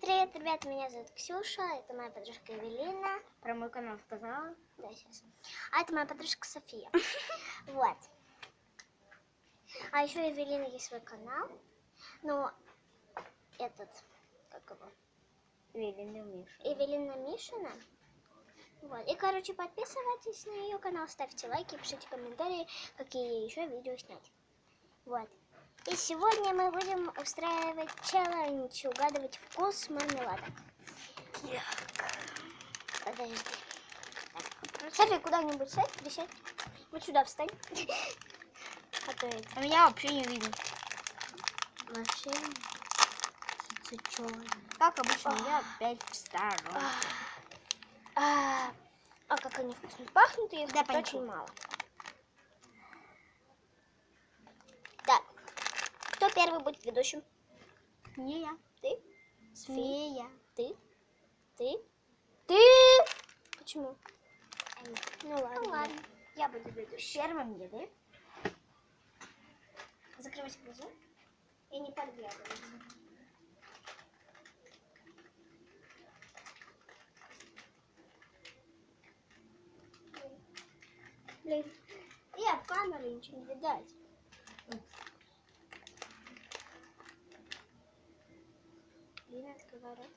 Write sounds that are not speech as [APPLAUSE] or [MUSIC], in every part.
Привет, ребят, меня зовут Ксюша, это моя подружка Эвелина. Про мой канал сказала. Да, сейчас. А это моя подружка София. [LAUGHS] Вот. А еще у Эвелины есть свой канал. Ну, этот, как его, Велина Миша. Эвелина Мишина. Вот. И, короче, подписывайтесь на ее канал, ставьте лайки, пишите комментарии, какие еще видео снять. Вот. И сегодня мы будем устраивать челлендж, угадывать вкус мармелада. Подожди. Софи, куда-нибудь сядь, присядь. Вот сюда встань. [LAUGHS] А то это А меня вообще не видно. вообще. Как обычно, я опять встала. А, как они вкусно пахнут, и их Да, очень мало. Кто первый будет ведущим? Не я. Ты? Не я. Ты? Ты? Ты? Почему? Ну ладно. Ну ладно. Я буду ведущим. Первым еды. Закрывайте глаза и не подглядывайте. Блин, я в камеру ничего не видать. Блин, открывай рот.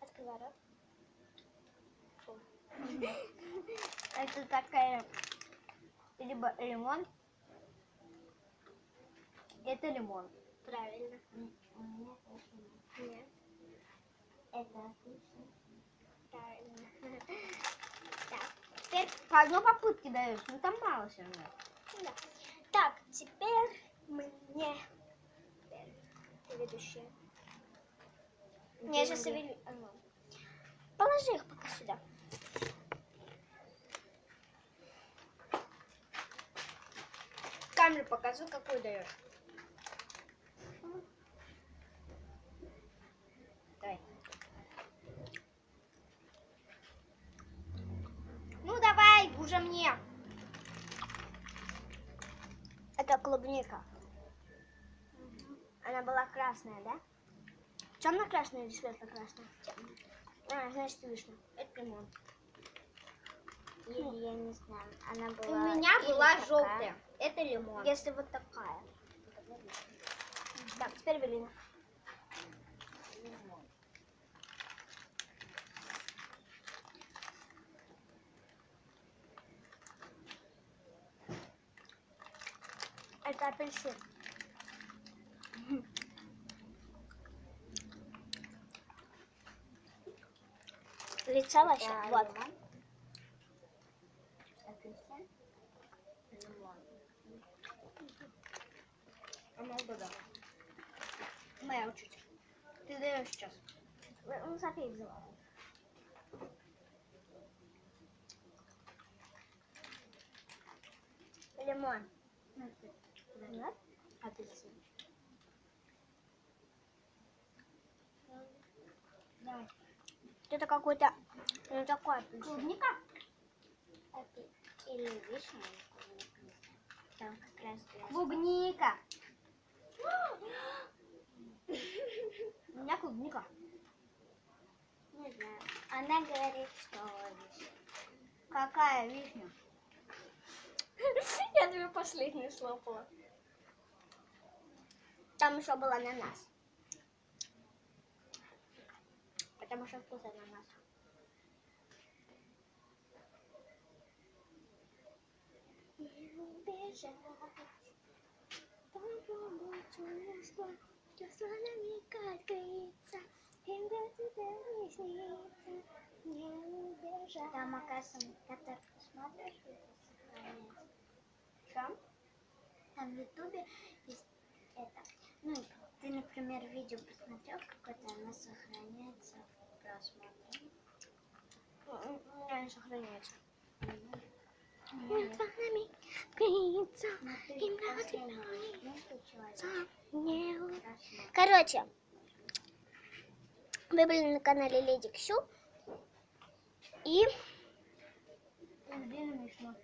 Открывай рот. Фу. [LAUGHS] Это такая либо лимон. Это лимон. Правильно. Нет. Нет. Это отлично. Правильно. [LAUGHS] Так, теперь, По одной попытке даешь, ну там мало все равно. да. Так, теперь мне. Ведущая. Я сейчас ну. Положи их пока сюда. Камеру покажу, какую даешь. Давай. Ну давай, уже мне. Это клубника. Она была красная, да? Темно-красная или светло-красная? А, значит, вишня. Это лимон. Или я не знаю. Она У была. меня или была такая. желтая. Это лимон. Если вот такая. Так, теперь Велина. Это апельсин. Лица вообще. Вот. Моя учить. Ты даешь сейчас. Ну, София взяла. Лимон. Нет? Апельсин. Давай. Это какой-то... Ну, апельсин. Клубника? Или вишня. Там как раз... Клубника. [GASPS] У меня клубника. Не знаю. Она говорит, что вишня. Какая вишня? [LAUGHS] Я тебе последнюю слопала. Там еще был ананас. Потому что вкус ананаса. Не убежать. Попробовать чувство, чувство намекать греется. Им до тебя не снится. Не убежать. Там, оказывается, ты смотришь, сохраняется. Что? Там в Ютубе есть это. Ну, ты, например, видео посмотрел какое-то, оно сохраняется в просмотре. Не сохраняется. Между нами граница, и не Короче, вы были на канале Леди Ксю. И Блин, Мишна.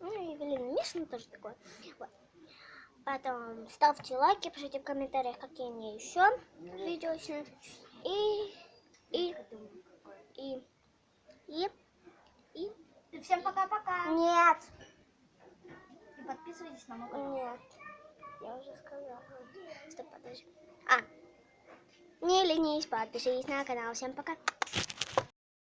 Ну, Мишина тоже такое. Вот. Потом ставьте лайки, пишите в комментариях, какие мне еще видео снять. И, и, и, и, и, И всем пока-пока. нет, И подписывайтесь на мой канал. нет, я уже сказала. Стоп, подожди. А, не ленись, подпишитесь на канал. Всем пока.